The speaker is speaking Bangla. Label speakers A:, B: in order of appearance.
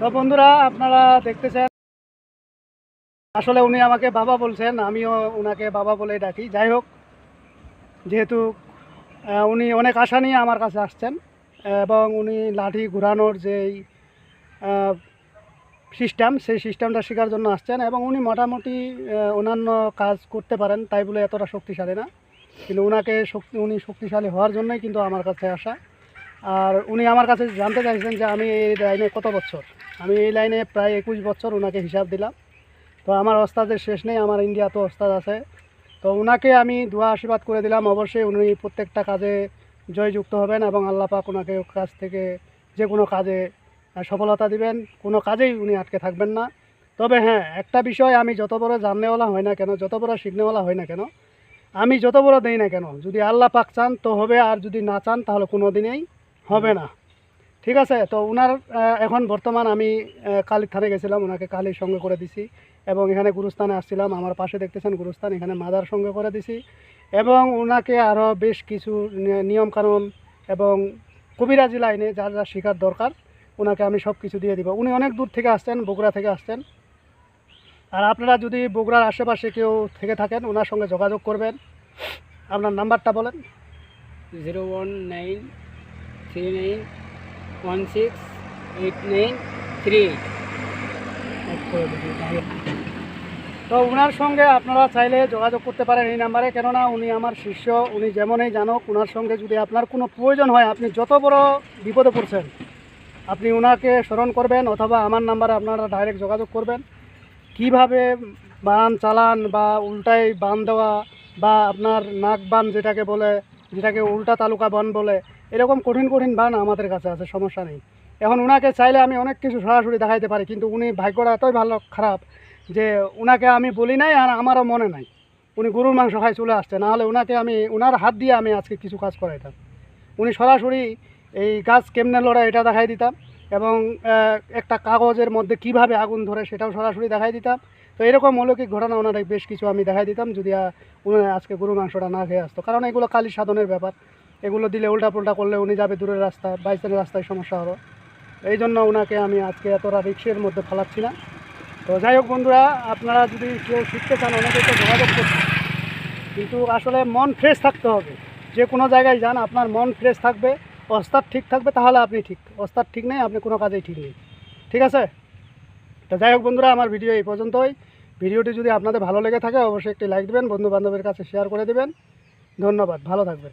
A: তো বন্ধুরা, আপনারা দেখতেছেন, আসলে উনি আমাকে বাবা বলছেন, আমিও ওনাকে বাবা বলে ডাকি। যাই হোক, যেহেতু উনি অনেক আশা নিয়ে আমার কাছে আসছেন, এবং উনি লাঠি ঘুরানোর যেই সিস্টেম, সেই সিস্টেমটা শেখার জন্য আসছেন, এবং উনি মোটামুটি অন্যান্য কাজ করতে পারেন, তাই বলে এতটা শক্তিশালী না। কিন্তু ওনাকে শক্তি, উনি শক্তিশালী হওয়ার জন্যই কিন্তু আমার কাছে আসা। আর উনি আমার কাছে জানতে চাইছেন যে আমি এই লাইনে কত বছর? আমি এই লাইনে প্রায় একুশ বছর ওনাকে হিসাব দিলাম। তো আমার ওস্তাদের শেষ নেই, আমার ইন্ডিয়া তো ওস্তাদ আছে। তো ওনাকে আমি দোয়া আশীর্বাদ করে দিলাম। অবশ্যই উনি প্রত্যেকটা কাজে জয়যুক্ত হবেন এবং আল্লাহ পাক ওনাকে কাজ থেকে যে কোনো কাজে সফলতা দিবেন। কোনো কাজেই উনি আটকে থাকবেন না। তবে হ্যাঁ একটা বিষয় আমি যত বড় জাননেওয়ালা হয় না কেন, যত বড় শিখনেওয়ালা হয় না কেন, আমি যত বড় দেই না কেন, যদি আল্লাহ পাক চান তো হবে, আর যদি না চান তাহলে কোনো দিনেই হবে না। ঠিক আছে? তো ওনার এখন বর্তমান আমি কালীর থানে গেছিলাম ওনাকে কালীর সঙ্গে করে দিছি। এবং এখানে গুরুস্থানে আসছিলাম, আমার পাশে দেখতেছেন গুরুস্থান, এখানে মাদার সঙ্গে করে দিছি। এবং ওনাকে আরও বেশ কিছু নিয়মকানুন এবং কবিরাজি লাইনে যা যা শেখার দরকার ওনাকে আমি সব কিছু দিয়ে দিব। উনি অনেক দূর থেকে আসছেন, বগুড়া থেকে আসছেন। আর আপনারা যদি বগুড়ার আশেপাশে কেউ থেকে থাকেন ওনার সঙ্গে যোগাযোগ করবেন। আপনার নাম্বারটা বলেন।
B: Zero one nine three nine one six eight nine three.
A: তো ওনার সঙ্গে আপনারা চাইলে যোগাযোগ করতে পারেন এই নাম্বারে, কেননা উনি আমার শিষ্য, উনি যেমনই জানুক ওনার সঙ্গে যদি আপনার কোনো প্রয়োজন হয়, আপনি যত বড় বিপদে পড়ছেন, আপনি ওনাকে স্মরণ করবেন, অথবা আমার নাম্বারে আপনারা ডাইরেক্ট যোগাযোগ করবেন। কীভাবে বান চালান বা উল্টাই বান দেওয়া বা আপনার নাক বান যেটাকে বলে যেটাকে উল্টা তালুকা বান বলে, এরকম কঠিন কঠিন বান আমাদের কাছে আছে, সমস্যা নেই। এখন ওনাকে চাইলে আমি অনেক কিছু সরাসরি দেখাইতে পারি, কিন্তু উনি ভাগ্যটা এতই ভালো, খারাপ যে ওনাকে আমি বলি নাই আর আমারও মনে নাই। উনি গরুর মাংস খায় চলে আসছে নাহলে ওনাকে আমি ওনার হাত দিয়ে আমি আজকে কিছু কাজ করাইতাম। উনি সরাসরি এই গাছ কেমনে লড়াই এটা দেখাই দিতাম। এবং একটা কাগজের মধ্যে কীভাবে আগুন ধরে সেটাও সরাসরি দেখাই দিতাম। তো এরকম অলৌকিক ঘটনা ওনার বেশ কিছু আমি দেখাই দিতাম, যদি উনি আজকে গরু মাংসটা না খেয়ে আসতো। কারণ এগুলো কালী সাধনের ব্যাপার। এগুলো দিলে উল্টা পুল্টা করলে উনি যাবে দূরের রাস্তা বাইসের রাস্তায় সমস্যা হবে। এই জন্য ওনাকে আমি আজকে এতটা রিক্সের মধ্যে ফেলাচ্ছি না। তো যাই হোক বন্ধুরা, আপনারা যদি কেউ শিখতে চান অনেকে তো যোগাযোগ করতে কিন্তু আসলে মন ফ্রেশ থাকতে হবে। যে কোনো জায়গায় যান, আপনার মন ফ্রেশ থাকবে। অস্তার ঠিক থাকবে তাহলে আপনি ঠিক। অস্তার ঠিক নেই, আপনি কোনো কাজেই ঠিক নেই। ঠিক আছে? তো যাই হোক বন্ধুরা, আমার ভিডিও এই পর্যন্তই। ভিডিওটি যদি আপনাদের ভালো লেগে থাকে, অবশ্যই একটি লাইক দেবেন বন্ধু বান্ধবের কাছে শেয়ার করে দেবেন। ধন্যবাদ, ভালো থাকবেন।